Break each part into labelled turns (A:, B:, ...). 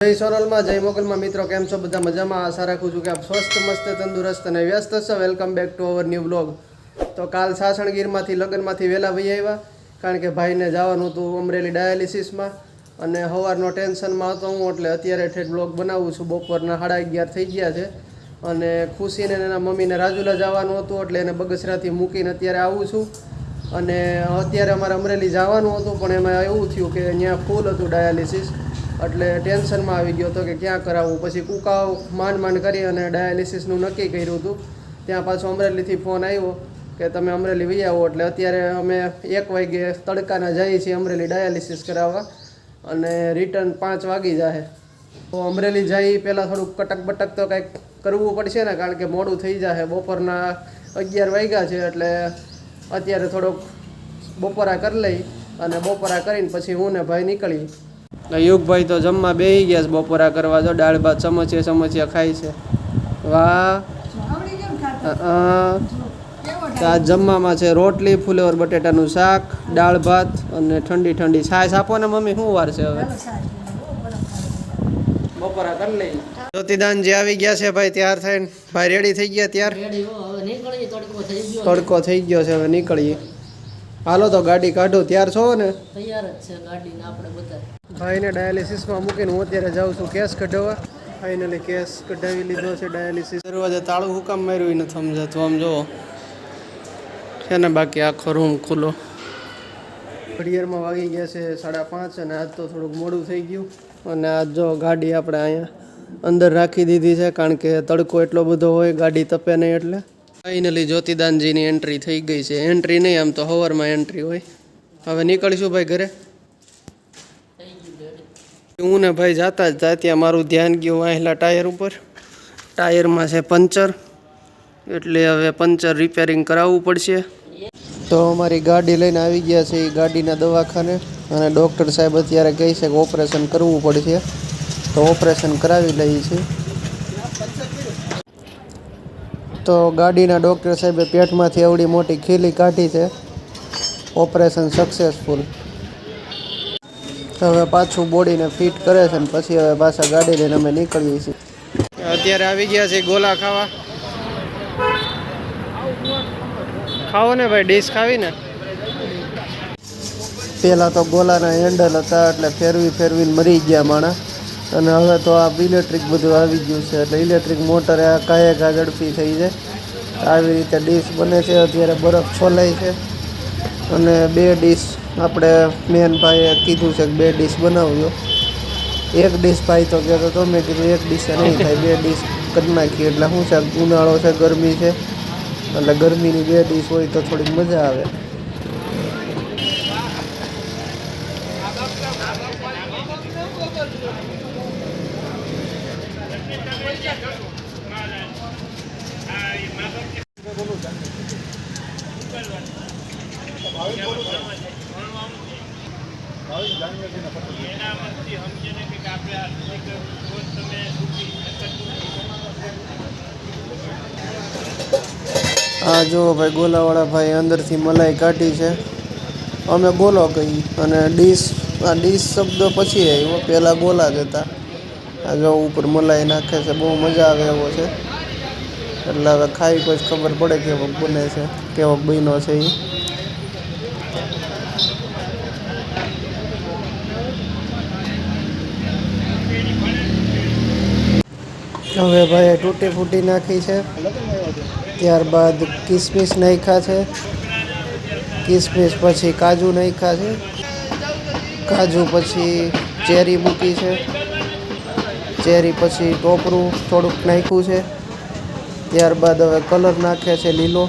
A: જય સોનલમાં, જય મોકલમાં. મિત્રો, કેમ છો? બધા મજામાં? આશા રાખું છું કે આપ સ્વસ્થ, મસ્ત, તંદુરસ્ત અને વ્યસ્ત છો. Welcome back to our new blog તો કાલ સાસણગીરમાંથી, લગ્નમાંથી વહેલા વહી આવ્યા, કારણ કે ભાઈને જવાનું હતું અમરેલી ડાયાલિસિસમાં. અને સવારનો ટેન્શનમાં હતો હું, એટલે અત્યારે ઠેઠ બ્લોગ બનાવું છું. બપોરના સાડા અગિયાર થઈ ગયા છે. અને ખુશીને એના મમ્મીને રાજુલા જવાનું હતું, એટલે એને બગસરાથી મૂકીને અત્યારે આવું છું. અને અત્યારે અમારે અમરેલી જવાનું હતું, પણ એમાં એવું થયું કે અહીંયા ફૂલ હતું ડાયાલિસિસ. એટલે ટેન્શનમાં આવી ગયો હતો કે ક્યાં કરાવવું પછી કુકાવ માંડ માંડ કરી અને ડાયાલિસિસનું નક્કી કર્યું હતું. ત્યાં પાછો અમરેલીથી ફોન આવ્યો કે તમે અમરેલી વહી આવો. એટલે અત્યારે અમે એક વાગે તડકાના જઈએ છીએ અમરેલી ડાયાલિસિસ કરાવવા અને રિટર્ન પાંચ વાગી જાય તો અમરેલી જઈ પહેલાં થોડુંક કટક બટક તો કંઈક કરવું પડશે ને, કારણ કે મોડું થઈ જશે બપોરના અગિયાર વાગ્યા છે એટલે અત્યારે થોડોક બપોરા કરી લઈ અને બપોરા કરીને પછી હું ને ભાઈ નીકળી. યુગભાઈ તો જમવા બેહી ગયા છે બપોરા કરવા. જો દાળ ભાત સમોસિયા સમોસિયા ખાય છે. વાહ. આ જમવામાં છે રોટલી ફુલેવર બટેટાનું શાક દાળ ભાત અને ઠંડી ઠંડી છાશ. આપો ને મમ્મી શું વાર છે હવે? બપોરા કરી લઈ જ્યોતિદાન જે આવી ગયા છે ભાઈ તૈયાર થઈને. ભાઈ રેડી થઈ ગયા ત્યાર.
B: તડકો થઈ ગયો
A: છે હવે નીકળીએ. હાલો તો ગાડી કાઢો ત્યાર છો ને?
B: તૈયાર જ છે ગાડીને આપણે બધા
A: ભાઈને ડાયાલિસિસમાં મૂકીને હું અત્યારે જાઉં છું કેસ કઢાવવા. ફાઇનલી કેસ કઢાવી લીધો છે ડાયાલિસિસ. દરવાજે તાળું હુકામ માર્યું નથી સમજાતું. આમ જો છે ને બાકી આખો રૂમ ખુલ્લો? ઘડિયાળમાં વાગી ગયા છે સાડા પાંચ અને આજ તો થોડુંક મોડું થઈ ગયું. અને આજ જો ગાડી આપણે અહીંયા અંદર રાખી દીધી છે કારણ કે તડકો એટલો બધો હોય ગાડી તપે નહીં એટલે. ફાઇનલી જ્યોતિદાનજીની એન્ટ્રી થઈ ગઈ છે. એન્ટ્રી નહીં, આમ તો હવરમાં એન્ટ્રી હોય. હવે નીકળીશું ભાઈ ઘરે. હું ને ભાઈ જાતા જ ત્યાં મારું ધ્યાન ગયું વાહેલા ટાયર ઉપર. ટાયરમાં છે પંચર. એટલે હવે પંચર રિપેરિંગ કરાવવું પડશે. તો અમારી ગાડી લઈને આવી ગયા છે એ ગાડીના દવાખાને અને ડૉક્ટર સાહેબ અત્યારે કહે છે કે ઓપરેશન કરવું પડશે. તો ઓપરેશન કરાવી લઈએ છીએ. તો ગાડીના ડૉક્ટર સાહેબે પેટમાંથી એવડી મોટી ખીલી કાઢી છે. ઓપરેશન સક્સેસફુલ હવે પાછું બોડીને ફિટ કરે છે ને પછી હવે પાછા ગાડી લઈને અમે નીકળીએ છીએ. અત્યારે આવી ગયા છે ગોલા ખાવા. ખાવો ને ભાઈ ડીશ ખાવી ને? પહેલાં તો ગોલાના હેન્ડલ હતા એટલે ફેરવી ફેરવીને મરી ગયા માણા. અને હવે તો આ ઇલેક્ટ્રિક બધું આવી ગયું છે. એટલે ઇલેક્ટ્રિક મોટરે આ કાંઈ ઘા ઝડપી થઈ જાય. આવી રીતે ડીશ બને છે. અત્યારે બરફ છોલાય છે. અને બે ડીશ આપણે મેન ભાઈએ કીધું છે કે બે ડીશ બનાવજો. એક ડીશ ભાઈ તો કહેતો તો મેં કીધું એક ડીશે નહીં થાય. બે ડીશ કરી નાખીએ. એટલે શું છે? ઉનાળો છે, ગરમી છે. એટલે ગરમીની બે ડીશ હોય તો થોડીક મજા આવે. આ જુઓ ભાઈ, ગોલાવાળા ભાઈ અંદરથી મલાઈ કાઢી છે. અમે ગોલો કહી અને ડીશ, આ ડીશ શબ્દ પછી આવ્યો, પહેલાં ગોલા જ હતા. જો ઉપર મલાઈ નાખે છે, બહુ મજા આવે એવો છે. એટલે હવે ખાઈ કોઈ ખબર પડે કેવો બને છે કેવો બન્યો છે એ હવે ભાઈ તૂટી ફૂટી નાખી છે. ત્યારબાદ કિસમિસ નાખ્યા છે. કિસમિસ પછી કાજુ નાખ્યા છે. કાજુ પછી ચેરી મૂકી છે. ચેરી પછી ટોપરું થોડુંક નાખ્યું છે. ત્યારબાદ હવે કલર નાખે છે લીલો.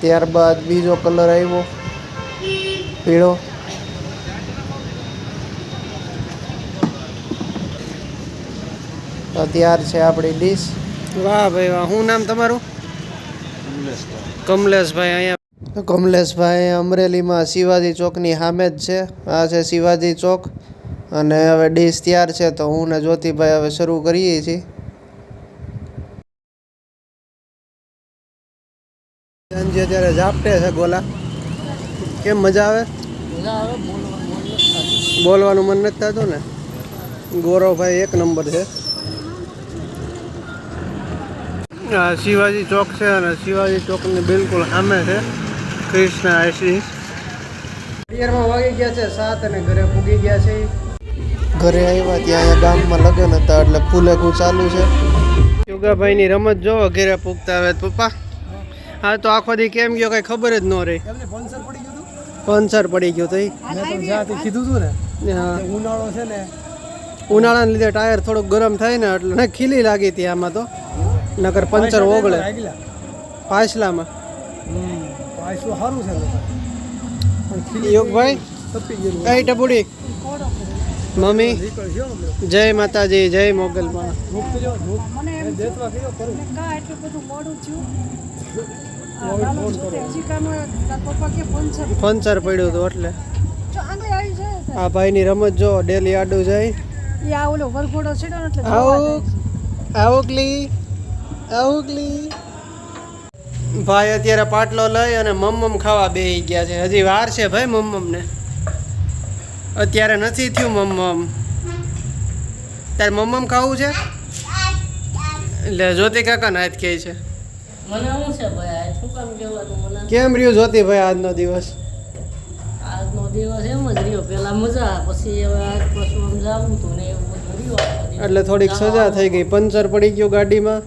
A: ત્યારબાદ બીજો કલર આવ્યો પીળો. તો તૈયાર છે આપણી ડીશ. વાહ ભાઈ વાહ શું નામ તમારું? કમલેશભાઈ. અહીંયા કમલેશભાઈ અમરેલીમાં શિવાજી ચોકની સામે જ છે. આ છે શિવાજી ચોક અને હવે ડીશ તૈયાર છે તો હું ને જ્યોતિભાઈ હવે શરૂ કરીએ છીએ. સાંજે અત્યારે ઝાપટે છે ગોલા. કેમ મજા આવે?
B: બોલવાનું મન નથી થતું.
A: ને? ગૌરવભાઈ એક નંબર છે. શિવાજી ચોક છે અને શિવાજી ચોકની બિલકુલ સામે છે. કૃષ્ણ આશીષ પિયરમાં વાગી ગયા છે સાત અને ઘરે પૂગી ગયા છે. ઘરે આવ્યા ત્યાં અહીંયા ગામમાં લગ્ન હતા એટલે ફૂલેકું ચાલુ છે. યોગાભાઈની રમત જોવો ઘરે પૂગતા આવે તો પપ્પા. હા તો આખો દી કેમ ગયો કઈ ખબર જ ન રહી. પંચર પડી ગયું તો
C: કીધું તું ને
A: હા.
C: ઉનાળો છે ને.
A: ઉનાળાને લીધે ટાયર થોડુંક ગરમ થાય ને એટલે ને ખીલી લાગી હતી આમાં તો. નકર પંચર ઓગળે. પાછલામાં.
C: હમ સારું છે પણ
A: યોગભાઈ?
C: તપી
A: ટપુડી મમ્મી જય માતાજી જય
D: કે પંચર
A: પડ્યું હતું એટલે.
D: આ ભાઈ
A: ની ભાઈની રમત જો ડેલી આડું જાય.
D: એ આ ઓલો વરઘોડો છેડ્યો ને
A: આવું
D: જાય.
A: આવકલી આવકલી ભાઈ અત્યારે પાટલો લઈ અને મમ્મમ ખાવા બે ગયા છે. હજી વાર છે ભાઈ મમ્મમને? અત્યારે નથી થયું મમ્મમ. તારે મમ્મમ ખાવું છે? એટલે જ્યોતિ કાકા નાથ કહે છે.
B: ભાઈ? કામ
A: રહ્યું જ્યોતિભાઈ આજનો દિવસ?
B: આજનો દિવસ એમ જ રહ્યો. પેલા મજા પછી હવે આજ પાછું આમ જાવું હતું ને એવું બધું રહ્યું.
A: એટલે થોડીક સજા થઈ ગઈ. પંચર પડી ગયું ગાડીમાં.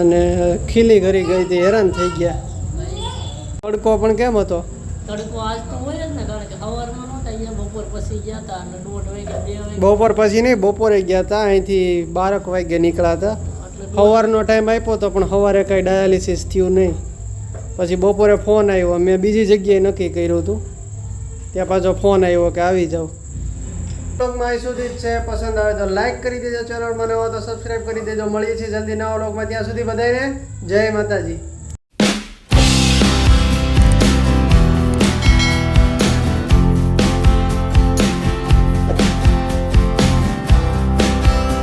A: અને ખીલી ઘરી ગઈ હતી હેરાન થઈ ગયા. તડકો પણ કેમ હતો?
B: તડકો આજ તો હોય જ ને કારણ કે સવારમાં નહોતા અહીંયા બપોર પછી ગયા હતા અને દોઢ વાગ્યા બે વાગ્યા.
A: બપોર પછી નહીં બપોરે ગયા હતા અહીંથી બારક વાગે નીકળ્યા હતા. સવારનો ટાઈમ આપ્યો તો પણ સવારે કાંઈ ડાયાલિસિસ થયું નહીં. પછી બપોરે ફોન આવ્યો મેં બીજી જગ્યાએ નક્કી કર્યું હતું. ત્યાં પાછો ફોન આવ્યો કે આવી જાઓ અહીં સુધી જ છે. પસંદ આવે તો લાઈક કરી દેજો ચેનલ મને હોય તો સબસ્ક્રાઈબ કરી દેજો. મળીએ છીએ જલ્દી નવા લોકમાં ત્યાં સુધી બધાને જય માતાજી.